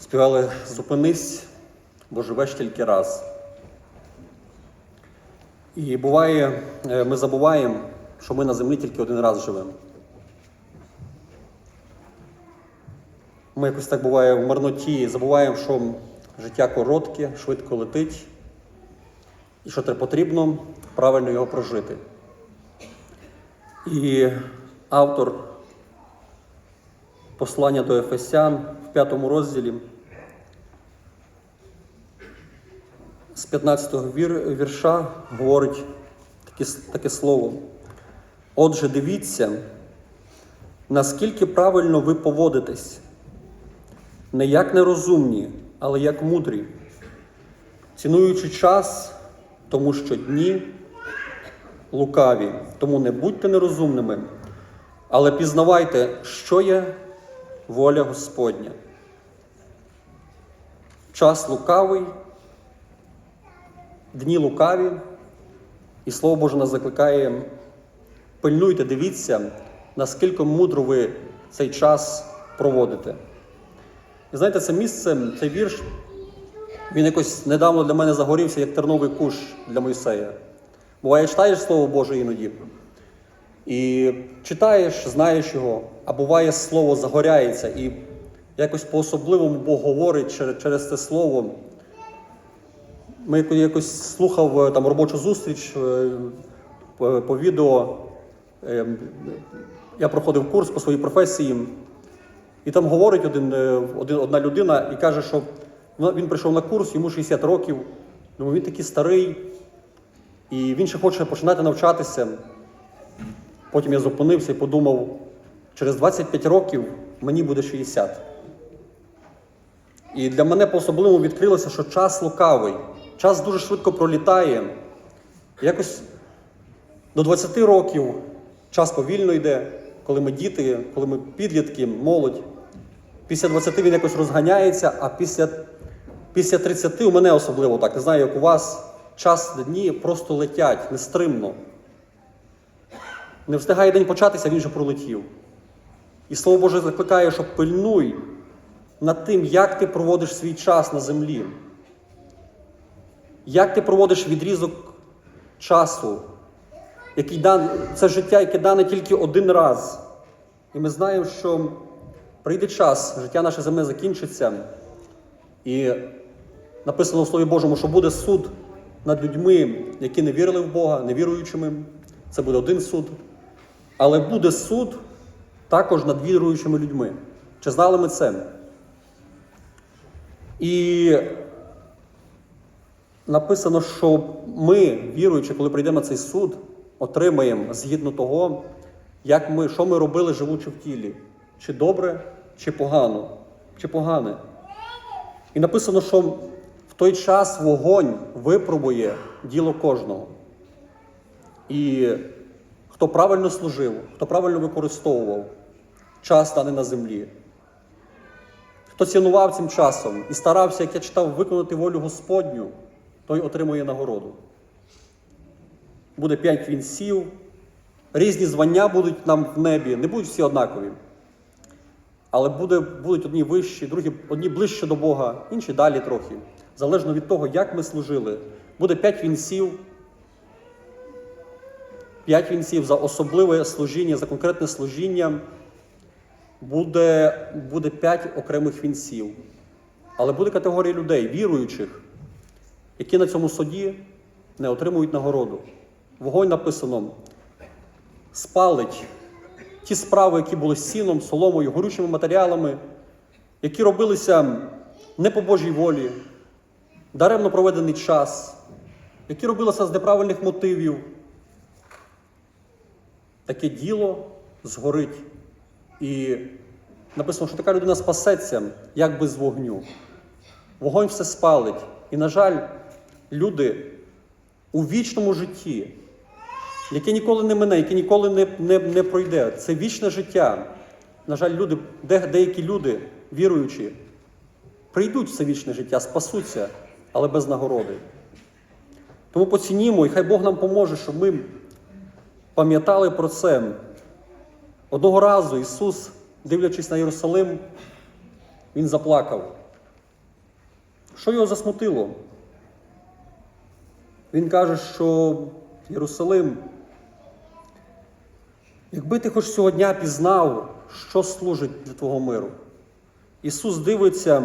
Співали Зупинись, бо живеш тільки раз. І буває, е, ми забуваємо, що ми на землі тільки один раз живемо. Ми якось так буває в марноті, забуваємо, що життя коротке, швидко летить, і що потрібно правильно його прожити. І автор послання до Ефесян в п'ятому розділі з 15-го вір, вірша говорить таке, таке слово. Отже, дивіться, наскільки правильно ви поводитесь, не як нерозумні, але як мудрі, цінуючи час, тому що дні лукаві, тому не будьте нерозумними, але пізнавайте, що є воля Господня. Час лукавий, дні лукаві, і Слово Боже нас закликає, пильнуйте, дивіться, наскільки мудро ви цей час проводите. І знаєте, це місце, цей вірш, він якось недавно для мене загорівся, як терновий кущ для Мойсея. Буває, читаєш Слово Боже іноді. І читаєш, знаєш його, а буває слово загоряється, і якось по-особливому Бог говорить через, це слово. Ми якось слухав е, там робочу зустріч е, по, по відео. Е, Я проходив курс по своїй професії, і там говорить один, е, одна людина і каже, що він прийшов на курс, йому 60 років, думаю, він такий старий, і він ще хоче починати навчатися. Потім я зупинився і подумав, через 25 років мені буде 60. І для мене по-особливому відкрилося, що час лукавий, час дуже швидко пролітає. Якось до 20 років час повільно йде, коли ми діти, коли ми підлітки, молодь. Після 20 він якось розганяється, а після, після 30 у мене особливо так, не знаю, як у вас, час дні просто летять нестримно. Не встигає день початися, він вже пролетів. І Слово Боже закликає, що пильнуй над тим, як ти проводиш свій час на землі. Як ти проводиш відрізок часу, який дан... це життя, яке дане тільки один раз. І ми знаємо, що прийде час, життя наше земне закінчиться. І написано в Слові Божому, що буде суд над людьми, які не вірили в Бога, невіруючими. Це буде один суд. Але буде суд також над віруючими людьми. Чи знали ми це? І написано, що ми, віруючи, коли прийдемо на цей суд, отримаємо згідно того, як ми, що ми робили, живучи в тілі. Чи добре, чи погано, чи погане. І написано, що в той час вогонь випробує діло кожного. І хто правильно служив, хто правильно використовував час даний на землі, хто цінував цим часом і старався, як я читав, виконати волю Господню, той отримує нагороду. Буде п'ять вінців, різні звання будуть нам в небі, не будуть всі однакові. Але буде, будуть одні вищі, другі одні ближче до Бога, інші далі трохи. Залежно від того, як ми служили. Буде п'ять вінців, п'ять вінців за особливе служіння, за конкретне служіння. Буде, буде п'ять окремих вінців. Але буде категорія людей, віруючих, які на цьому суді не отримують нагороду. Вогонь написано спалить ті справи, які були сіном, соломою, горючими матеріалами, які робилися не по Божій волі, даремно проведений час, які робилися з неправильних мотивів. Таке діло згорить. І написано, що така людина спасеться, як без вогню. Вогонь все спалить. І, на жаль, люди у вічному житті, яке ніколи не мине, яке ніколи не, не, не пройде, це вічне життя. На жаль, люди, де, деякі люди, віруючі, прийдуть в це вічне життя, спасуться, але без нагороди. Тому поцінімо, і хай Бог нам поможе, щоб ми пам'ятали про це. Одного разу Ісус, дивлячись на Єрусалим, Він заплакав. Що його засмутило? Він каже, що Єрусалим, якби ти хоч цього дня пізнав, що служить для твого миру. Ісус дивиться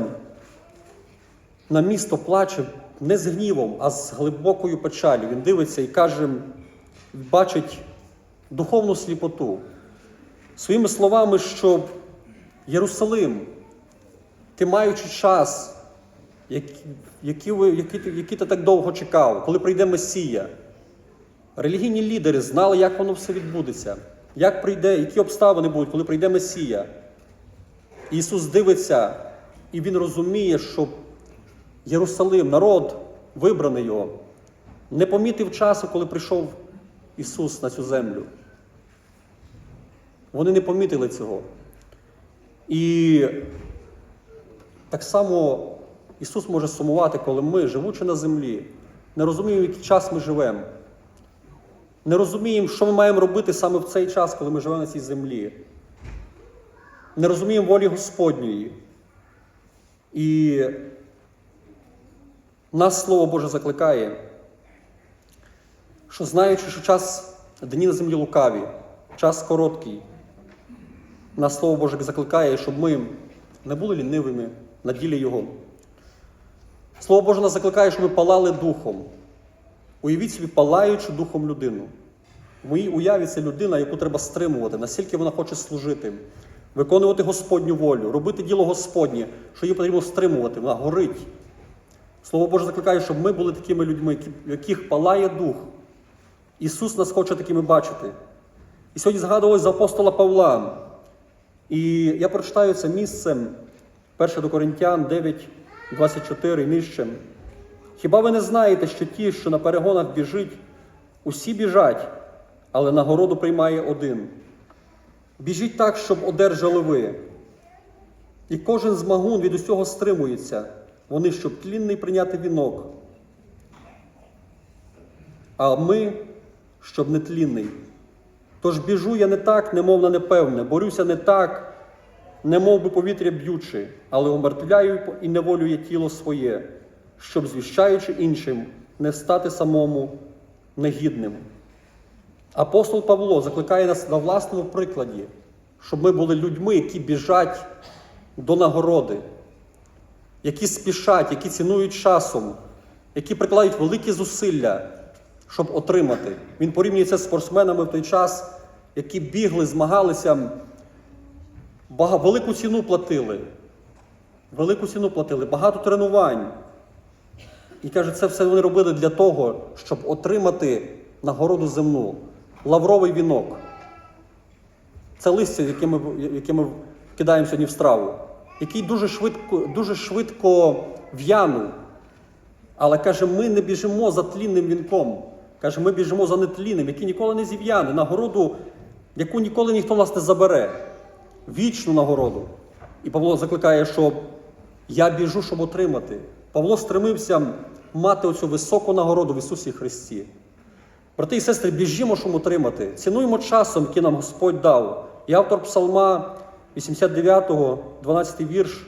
на місто, плаче не з гнівом, а з глибокою печалю. Він дивиться і каже, бачить духовну сліпоту. Своїми словами, що Єрусалим, ти маючи час, який, який, який, який ти так довго чекав, коли прийде Месія. Релігійні лідери знали, як воно все відбудеться, як прийде, які обставини будуть, коли прийде Месія. Ісус дивиться, і Він розуміє, що Єрусалим, народ, вибраний його, не помітив часу, коли прийшов Ісус на цю землю. Вони не помітили цього. І так само Ісус може сумувати, коли ми, живучи на землі, не розуміємо, який час ми живемо. Не розуміємо, що ми маємо робити саме в цей час, коли ми живемо на цій землі. Не розуміємо волі Господньої. І нас Слово Боже закликає, що знаючи, що час дні на землі лукаві, час короткий, нас Слово Боже закликає, щоб ми не були лінивими на ділі Його. Слово Боже нас закликає, щоб ми палали духом. Уявіть собі, палаючи духом людину. В моїй уяві це людина, яку треба стримувати, наскільки вона хоче служити, виконувати Господню волю, робити діло Господнє, що її потрібно стримувати, вона горить. Слово Боже закликає, щоб ми були такими людьми, в яких палає дух. Ісус нас хоче такими бачити. І сьогодні згадувалось за апостола Павла. І я прочитаю це місцем 1 до Коринтян 9, 24 і нижче. Хіба ви не знаєте, що ті, що на перегонах біжить, усі біжать, але нагороду приймає один. Біжіть так, щоб одержали ви. І кожен змагун від усього стримується, вони, щоб тлінний прийняти вінок. А ми, щоб не тлінний. Тож біжу я не так, немов на непевне, борюся не так, немов би повітря б'ючи, але умертвляю і неволює тіло своє, щоб, звіщаючи іншим, не стати самому негідним. Апостол Павло закликає нас на власному прикладі, щоб ми були людьми, які біжать до нагороди, які спішать, які цінують часом, які прикладають великі зусилля, щоб отримати. Він порівнює це з спортсменами в той час, які бігли, змагалися, велику ціну платили. Велику ціну платили, багато тренувань. І каже, це все вони робили для того, щоб отримати нагороду земну, лавровий вінок. Це листя, яке ми, яке ми кидаємо сьогодні в страву, який дуже швидко, дуже швидко в'янув. Але каже, ми не біжимо за тлінним вінком. Каже, ми біжимо за нетлінним, який ніколи не зів'яне, нагороду, яку ніколи ніхто нас не забере. Вічну нагороду. І Павло закликає, що я біжу, щоб отримати. Павло стремився мати оцю високу нагороду в Ісусі Христі. Брати і сестри, біжімо, щоб отримати. Цінуємо часом, який нам Господь дав. І автор Псалма 89, 12 вірш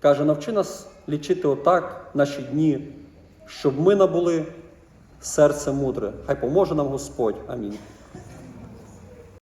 каже: навчи нас лічити отак наші дні, щоб ми набули серце мудре. Хай поможе нам Господь. Амінь.